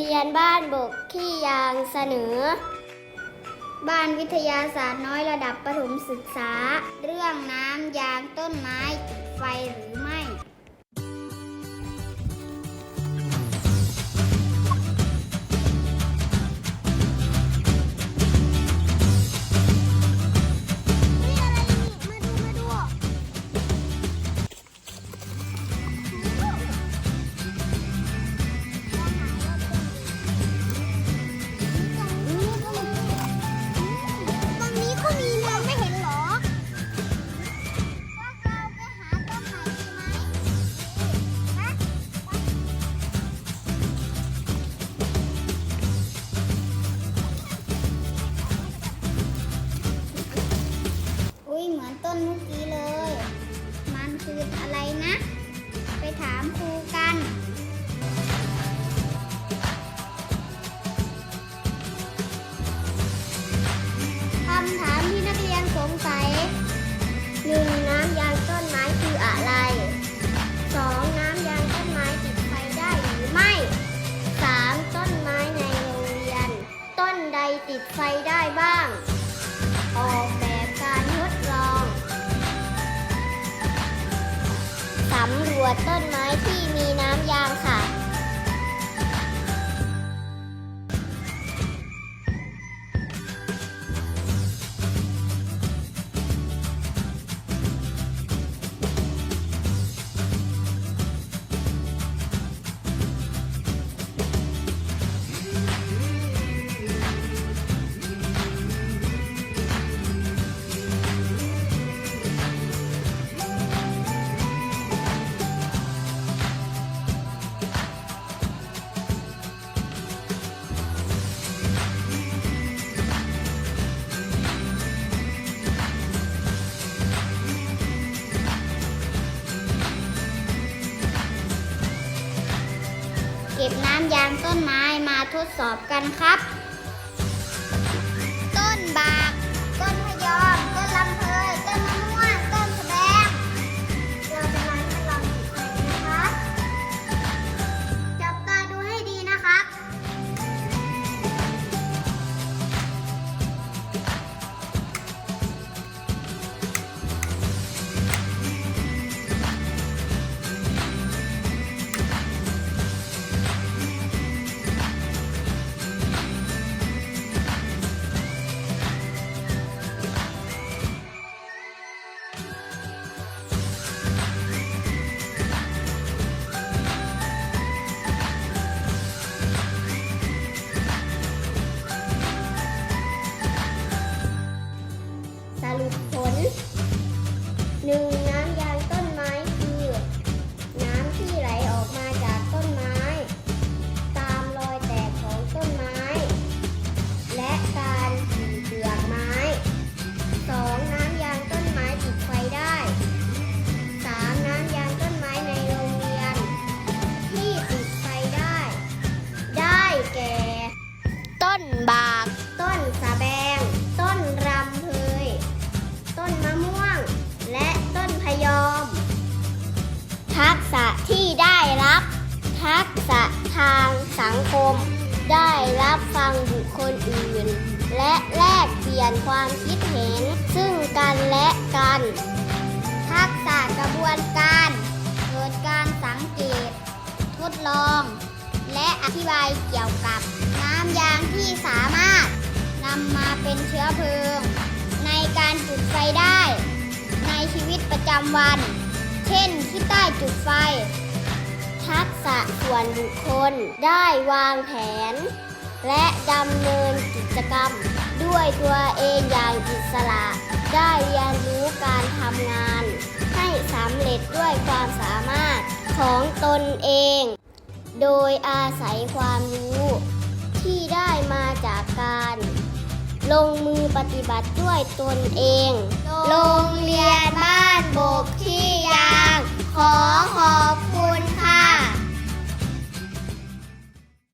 เรียนบ้านบกขี้ยางเสนอ บ้านวิทยาศาสตร์น้อยระดับประถมศึกษา เรื่องน้ำยางต้นไม้ไฟหรือไม่ำถามที่นักเรียนสงสัย 1. น้ำยางต้นไม้คืออะไร 2. น้ำยางต้นไม้ติดไฟได้หรือไม่ 3. ต้นไม้ในโรงเรียน ต้นใดติดไฟได้บ้าง ออกแบบการทดลองสำรวจต้นไม้ที่มีน้ำยางค่ะ เก็บน้ำยางต้นไม้มาทดสอบกันครับ หนึ่งน้ำ สังคม ได้รับฟังบุคคลอื่น และแลกเปลี่ยนความคิดเห็น ซึ่งกันและกัน ทักษะกระบวนการเกิดการสังเกต ทดลอง และอธิบายเกี่ยวกับน้ำยางที่สามารถนำมาเป็นเชื้อเพลิง ในการจุดไฟได้ ในชีวิตประจำวัน เช่นที่ใต้จุดไฟ ทักษะส่วนบุคคล ได้วางแผน และดำเนินกิจกรรม ด้วยตัวเองอย่างอิสระ ได้เรียนรู้การทำงาน ให้สำเร็จด้วยความสามารถของตนเอง โดยอาศัยความรู้ ที่ได้มาจากการ ลงมือปฏิบัติด้วยตนเองโร